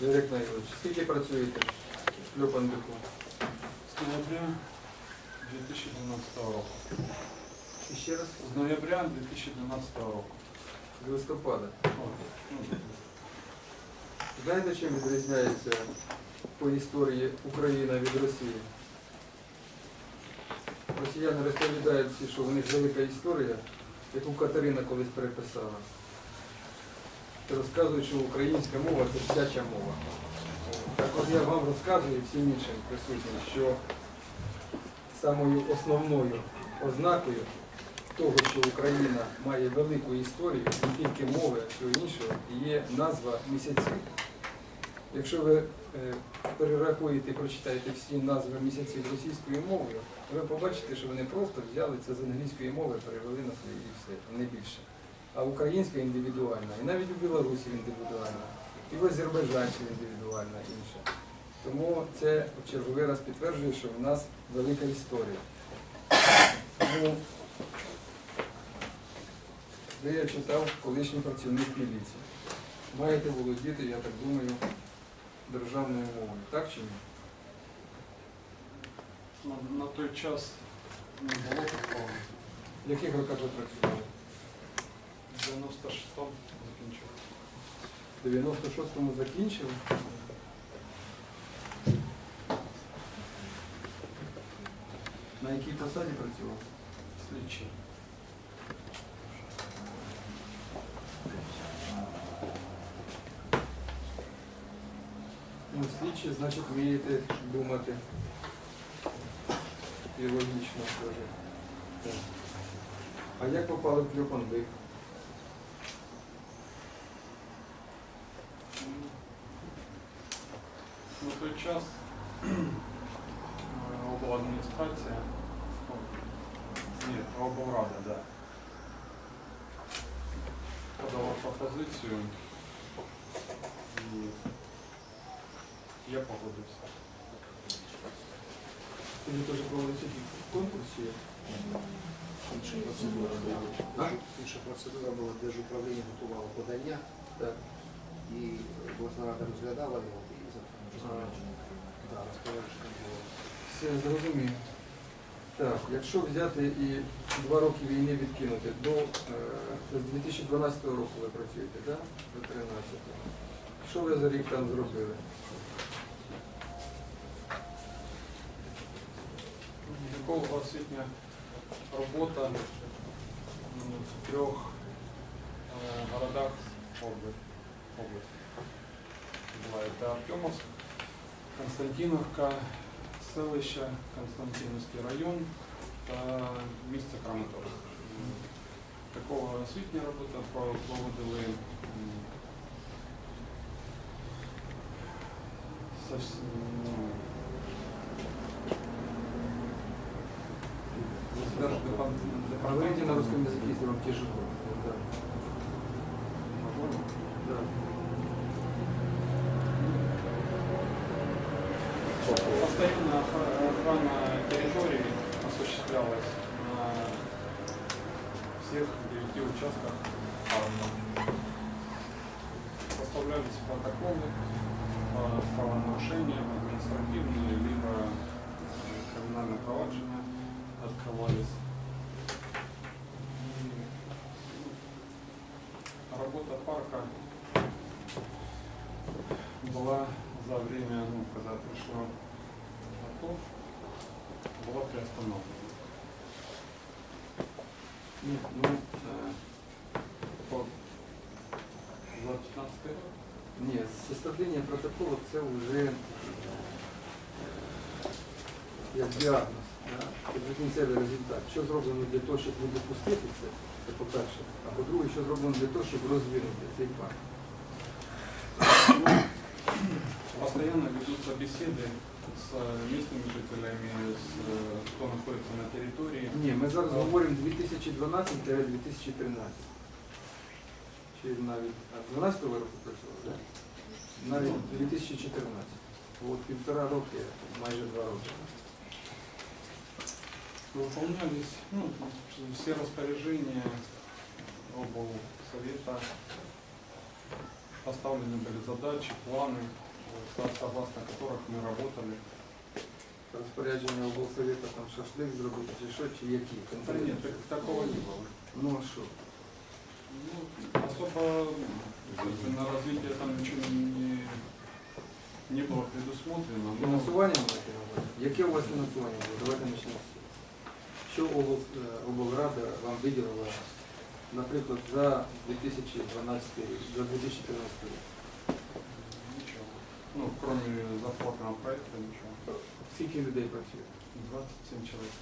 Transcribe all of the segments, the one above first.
Директ Наїлович, скільки працюєте в Кльопандику? З ноября 2012 року. І ще раз? З ноября 2012 року. З листопада. О, ну, Знаєте, чим відрізняється по історії Україна від Росії? Росіяни розповідають всі, що у них велика історія, яку Катерина колись переписала. Розказують, що українська мова це всяча мова. Так от я вам розказую і всім іншим присутнім, що самою основною ознакою того, що Україна має велику історію, не тільки мови, а всього іншого, є назва місяців. Якщо ви е, перерахуєте і прочитаєте всі назви місяців російською мовою, ви побачите, що вони просто взяли це з англійської мови, перевели на свої і все, не більше. А українська індивідуальна, і навіть у Білорусі індивідуальна, і в Азербайджанці індивідуальна інша. Тому це в черговий раз підтверджує, що в нас велика історія. Тому, де я читав колишній працівник міліції. Маєте володіти, я так думаю, державною мовою. Так чи ні? на, на той час не було такого. В яких роках ви працювали? В 96-му закінчив. В 96-му закінчили. На якій посаді працював? Слідчий. Ну, слідчі, значить, вмієте думати. І логічно теж. А як попали в Клюпандик? На той час е, обладміністрація, о, ні, облрада, да, подала пропозицію і я погодився. Тоді теж проводиться конкурс як? Інша процедура була. Інша процедура була, держуправління готувало подання, Так. і обласна рада розглядала його і затверджувала. Все зрозумів. Так, якщо взяти і два роки війни відкинути, до е, з 2012 року ви працюєте, так? До 13 Що ви за рік там зробили? Такого освітня робота в трьох е, городах обла- області. Була це Артемовськ, Константиновка, селище, Константиновський район та місто Краматорськ. Такого освітня робота про- проводили м, совс- ну, Говорите на русском языке, если вам тяжело. Да. Да. Постоянная охра- охрана территории осуществлялась на всех девяти участках парка. Составлялись протоколы по правонарушениям, административные, либо криминальные проваджения открывались. Была приостановлена. Ну, ну, е, По- За 15 ні, составлення протоколу це вже е, як діагноз, це кінцевий результат. Що зроблено для того, щоб не допустити це, це по-перше. А по-друге, що зроблено для того, щоб розвинути цей парк. постоянно ведутся беседы с местными жителями, с, э, кто находится на территории. Ні, ми зараз говоримо 2012-2013. Чи навіть а 12 року працювали, так? Навіть 2014. От півтора роки, майже два роки. Выполнялись ну, все распоряжения совета, поставлены были задачи, планы. со- согласно которых мы работали. Розпорядження облсовета там шашлик зробити чи що, чи які? Да нет, так- такого не было. Ну а що? Ну, особо как бы, на развитие там ничего не, не было предусмотрено. но- Фінансування маєте на увазі? Яке у вас фінансування було? Давайте почнемо з цього. Що облс, е, облрада вам виділила, наприклад, за 2012 рік, за 2013 рік? Ну, кроме зарплатного проекта, ничего. Скільки людей працює? 27 человек.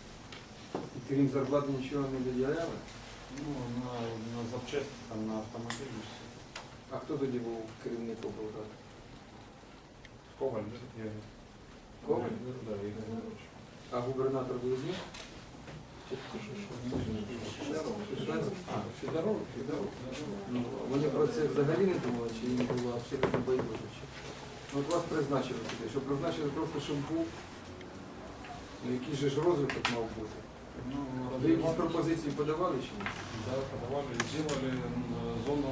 І крім зарплати нічого не виділяли? Ну, на, на запчасти, там, на автомобиле все. А хто тоді був керівник облради? Коваль, я... Коваль? Да, Игорь Иванович. А губернатор був з них? Чи А, Федоров, Федоров, Федоров. Ну, вони про це взагалі не думали, чи їм було абсолютно байдуже? Чи? Ну, От вас призначили туди, що призначили просто, щоб був. Ну, який же ж розвиток мав бути? Ну, Ви якісь развивали- пропозиції подавали чи ні? Да, подавали, сделали м, зону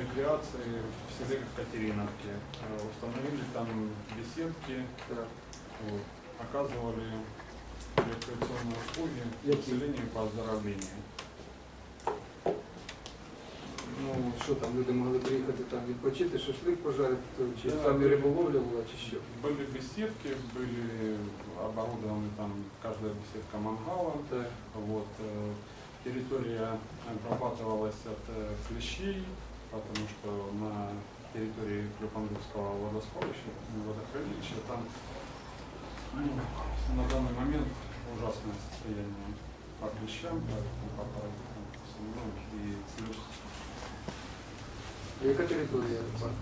рекреации в селе Катериновке. Э, Установили там беседки, Так. вот, оказывали рекреационные услуги Какие? населению по оздоровлению. Ну, що там, люди могли приїхати там відпочити, шашлик пожарити, то чи Да, там і были- риболовля була, чи що? Были беседки, были оборудованы там каждая беседка мангалом. Так. Вот, э, территория обрабатывалась от э, клещей, потому что на территории Клюпандурского водосховища, ну, водохранилища, там ну, на данный момент ужасное состояние по клещам, по, по паразитам, по всему, и плюс Яка територія парку?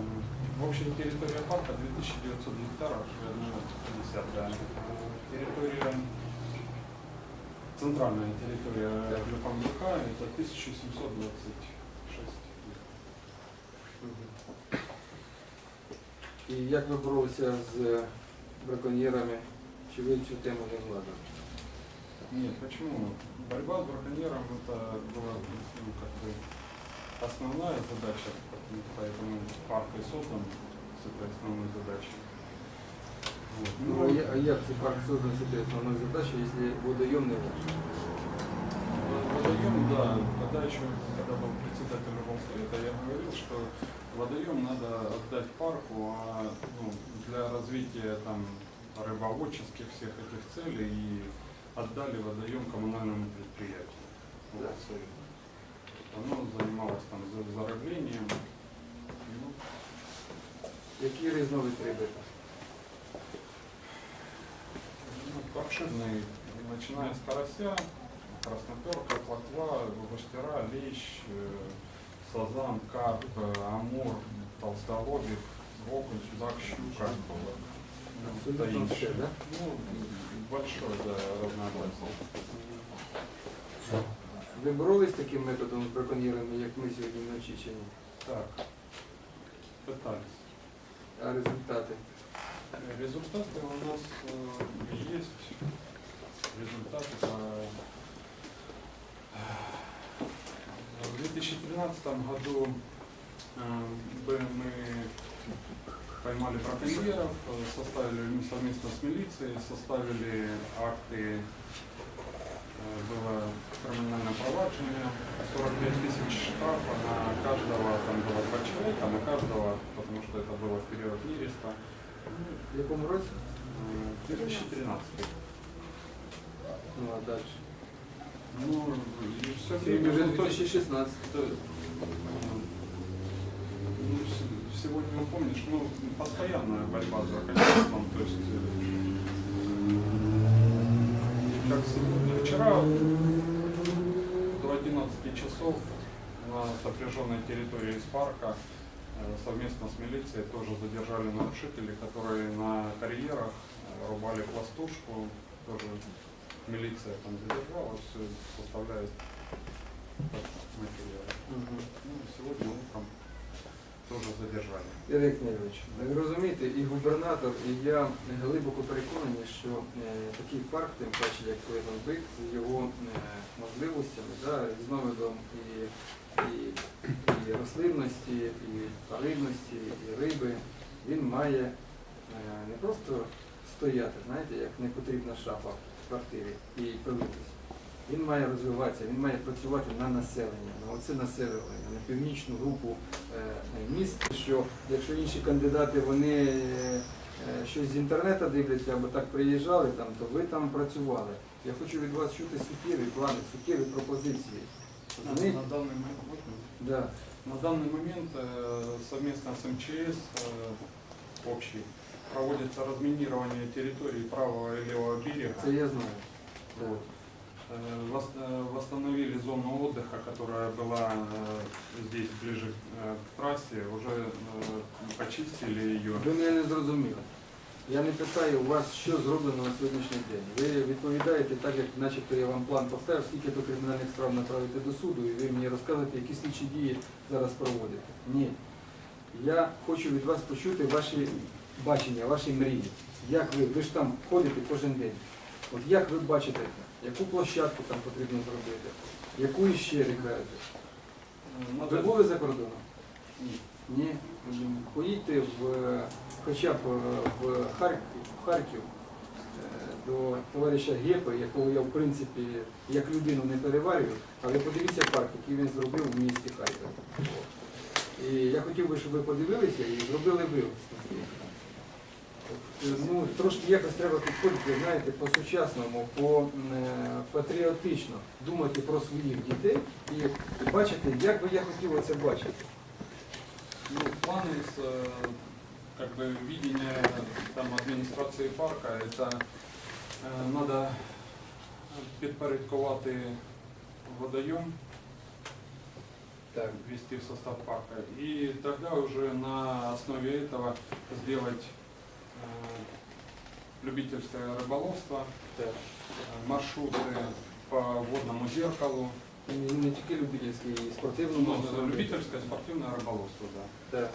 м, в общем территория парка 2900 гектаров, ну, 50, да. Территория Центральная территория Так. Клюпандука это 1726 І як ви боролися з браконьєрами? Чи ви цю тему не владали? Нет, почему? Борьба с браконьером это была ну, как бы основная задача, поэтому парк и создан с этой основной задачей. Вот. Ну, а я- а цей парк создан з цією основною задачею, якщо водойом не ваш? Водоем, да, когда еще, когда был председатель Рыболсовета, я говорил, что водоем надо отдать парку, а ну, для развития там рыбоводческих всех этих целей и отдали водоем коммунальному предприятию. Да. Рыболсовет. Оно занималось там за- зарыблением. Ну, Який різновид риби? ну, обширный, начиная с карася, красноперка, плотва, густера, лещ, э, сазан, карп, э, амур, толстолобик, окунь, судак, щука. Ну, Абсолютно все, да? Ну, большое, да, разнообразие. Ви боролись таким методом з браконьєрами, як ми сьогодні вночі чи ні? Так, пытались. А результати? Э, Результаты у нас э, есть. Результаты по... В 2013 году э, бы мы поймали браконьеров, э, составили ну, совместно с милицией, составили акты, 2013. Ну, а далі? Ну, все Це вже 2016. ну, сегодня, ну, помнишь, ну, постоянная борьба с браконьерством, то есть, э, как сегодня, вчера до 11 часов на сопряженной территории из парка совместно с милицией тоже задержали нарушителей, которые на карьерах э, рубали пластушку, тоже милиция там задержала, все составляет материалы. Угу. Ну, сегодня утром тоже задержали. Ірик Нелович, ви розумієте, і губернатор, і я глибоко переконані, що е, такий парк, тим паче як Клевенбик, з його е, можливостями, да, різновидом і, і, і рослинності, і тваринності, і риби, він має е, не просто стояти, знаєте, як непотрібна шафа в квартирі і пилитись. Він має розвиватися, він має працювати на населення, на оце населення, на північну групу е, міст. Що якщо інші кандидати вони е, щось з інтернету дивляться або так приїжджали там, то ви там працювали. Я хочу від вас чути суттєві плани, суттєві пропозиції. На, Розумієте? на данный момент, можно? Да. На данный момент э, совместно с МЧС э, общий проводится разминирование территории правого и левого берега. Це я знаю. Вот. Э, вос- э, Восстановили зону отдыха, которая была э, здесь ближе э, к трассе, уже э, почистили ее. Ви мене не зрозуміли. Я не питаю у вас, що зроблено на сьогоднішній день. Ви відповідаєте так, як начебто я вам план поставив, скільки то кримінальних справ направити до суду, і ви мені розказуєте, які слідчі дії зараз проводите. Ні. Я хочу від вас почути ваші бачення, ваші мрії. Як ви, ви ж там ходите кожен день. От як ви бачите, яку площадку там потрібно зробити, яку іще рікаєте? Э, Ви були за кордоном? Ні. Ні. Поїдьте в, хоча б в Харків, е, до товариша Гепа, якого я в принципі як людину не переварюю, але подивіться парк, який він зробив в місті Харків. І я хотів би, щоб ви подивилися і зробили е, Ну, трошки якось треба підходити, знаєте, по-сучасному, по, е, думати про своїх дітей і бачити, як би я хотів це бачити. Ну, планы с э, как бы видения там адміністрації парка, это э, надо підпорядкувати водойом, Так. ввести в состав парка. И тогда уже на основе этого сделать э, любительское рыболовство, Так. э, маршруты по водному зеркалу, І не тільки любительський, і спортивний ну, можна зробити. любительское спортивное рыболовство, да. Так.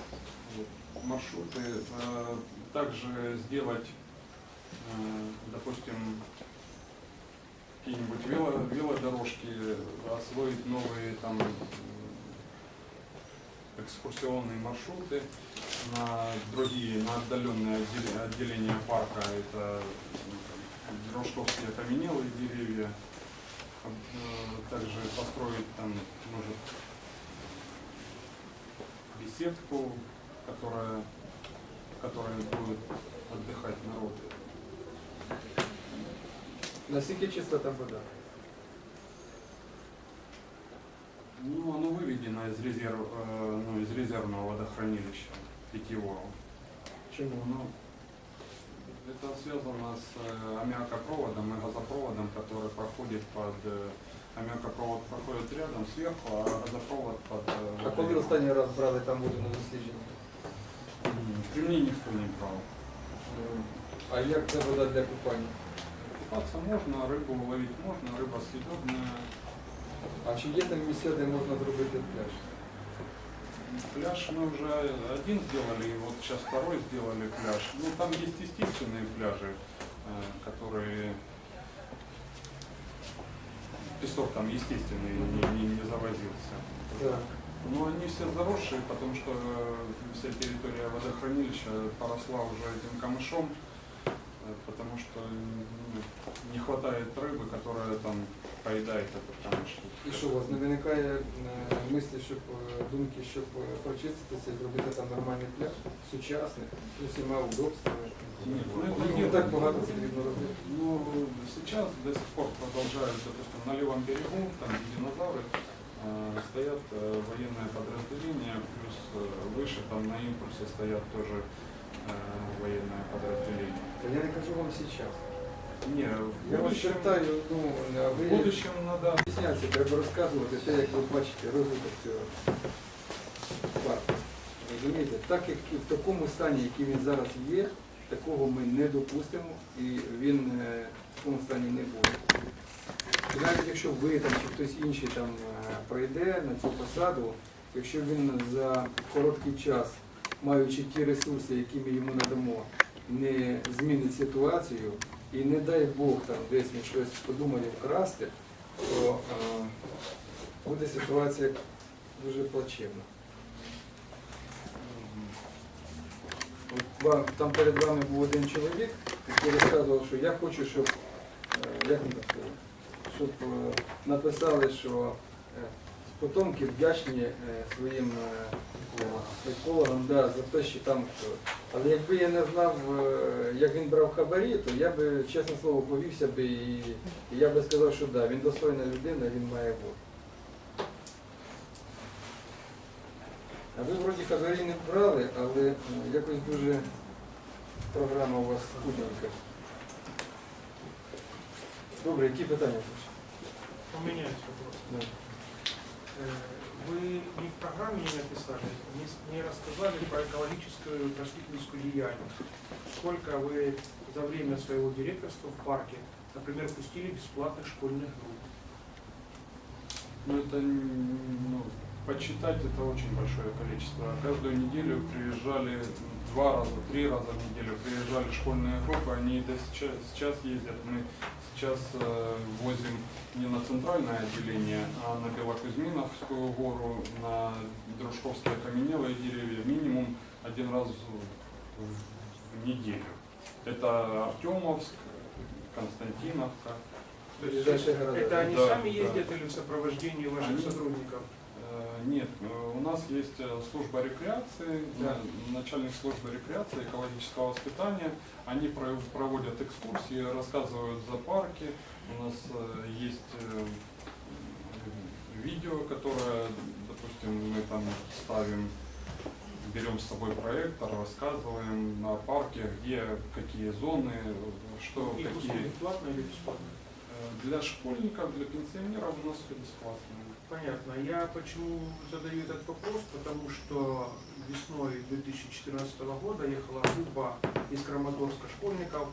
Вот, маршруты. Э, Также сделать, э, допустим, какие-нибудь вело- велодорожки, освоить новые там м, экскурсионные маршруты на другие, на отдаленные отдел- отделения парка. Это м, ростовские окаменелые деревья. Э, Также построить там, может, беседку, которая, в которой будет отдыхать народ. Наскільки чиста там вода? Ну, оно выведено из, резерв, э, ну, из резервного водохранилища питьевого. Чому? Ну, это связано с э, аммиакопроводом и газопроводом, который проходит под... э, аммиакопровод проходит рядом, сверху, а газопровод под... э, А коли водоемом. останній раз брали там воду на дослідження? М, При мне никто не брал. А як це вода для купання? Купаться можно, рыбу ловить можно, рыба съедобная. А чи є там місця, де можна зробити пляж? Пляж мы уже один сделали, и вот сейчас второй сделали пляж. Ну, там есть естественные пляжи, э, которые... Песок там естественный, не, не, не завозился. Так. Но они все заросшие, потому что э, вся территория водохранилища поросла уже этим камышом, потому что ну, не хватает рыбы, которая там поедает этот камыш. І що у вас не виникає е, мислі, щоб е, думки, щоб е, прочиститися і зробити там нормальний пляж, сучасний, з усіма удобствами? Ні, ну, Ну, це не є. так багато потрібно робити. Ну, сейчас до сих пор продолжают, допустим, на левом берегу, там где динозавры, э, стоят э, военные подразделения, плюс э, выше там на импульсе стоят тоже э, военные подразделения. Та я не кажу вам зараз. Не, Я в вас будущем, питаю, ну, а в ви будущем надо Об'ясняється, треба розказувати те, як ви бачите розвиток цього парку. Розумієте, так як в такому стані, який він зараз є, такого ми не допустимо і він е, в такому стані не буде. І навіть якщо ви там чи хтось інший там е, пройде на цю посаду, якщо він за короткий час, маючи ті ресурси, які ми йому надамо, не змінить ситуацію і не дай Бог там десь він щось подумає вкрасти, то е, буде ситуація дуже плачевна. Вам, там перед вами був один чоловік, який розказував, що я хочу, щоб, е, як щоб е, написали, що е, потомки вдячні е, своїм екологам да, за те, що там. Але якби я не знав, е, як він брав хабарі, то я би, чесне слово, повівся би і, я би сказав, що да, він достойна людина, він має бути. А ви вроді хабарі не брали, але е, якось дуже програма у вас скудненька. Добре, які питання? Есть вопрос. Да. Э, Вы не в программе не написали, не, не рассказали про экологическую просветительскую деятельность. Сколько вы за время своего директорства в парке, например, пустили бесплатных школьных групп? Ну, это, ну, почитать это очень большое количество. Каждую неделю приезжали два раза, три раза в неделю приезжали школьные группы, они до сейчас, сейчас ездят. Мы сейчас э, возим не на центральное отделение, а на Белокузьминовскую гору, на Дружковские окаменелые деревья минимум один раз в, в неделю. Это Артемовск, Константиновка. Это да? они Да, сами да. ездят или в сопровождении ваших Они- сотрудников? Э, Нет, э, у нас есть э, служба рекреации, на- начальник службы рекреации, экологического воспитания. Они про- проводят экскурсии, рассказывают за парки. У нас есть видео, которое, допустим, мы там ставим, берем с собой проектор, рассказываем на парке, где какие зоны, что Их какие. платные или бесплатные? Э, Для школьников, для пенсионеров у нас все бесплатно. Понятно. Я почему задаю этот вопрос, потому что весной 2014 года ехала группа из Краматорска школьников,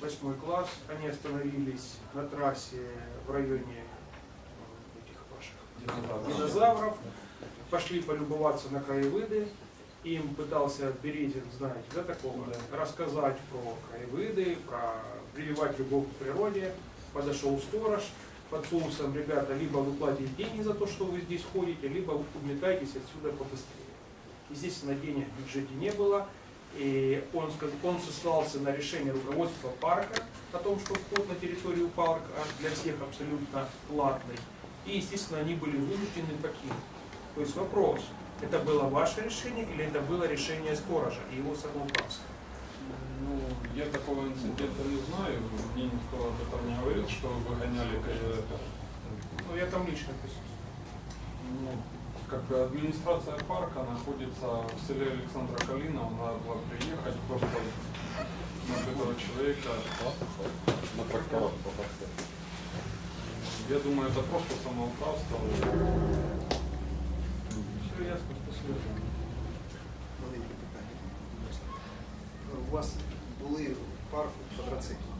восьмой класс. Они остановились на трассе в районе э, этих ваших динозавров, пошли полюбоваться на краевыды. Им пытался Березин, знаете, да, такого, рассказать про краевыды, про прививать любовь к природе. Подошел сторож под соусом, ребята, либо вы платите деньги за то, что вы здесь ходите, либо вы уметаетесь отсюда побыстрее. Естественно, денег в бюджете не было. И он, он сослался на решение руководства парка о том, что вход на территорию парка для всех абсолютно платный. И, естественно, они были вынуждены покинуть. То есть вопрос, это было ваше решение или это было решение сторожа и его самоуправства? Ну, я такого инцидента не знаю. Мне никто об этом не говорил, что выгоняли э, Ну, я там лично присутствую. ну, как администрация парка находится в селе Александра Калина. Надо было приехать просто на этого человека. На. Я думаю, это просто самоуправство. Все ясно, спасибо. У вас були в парку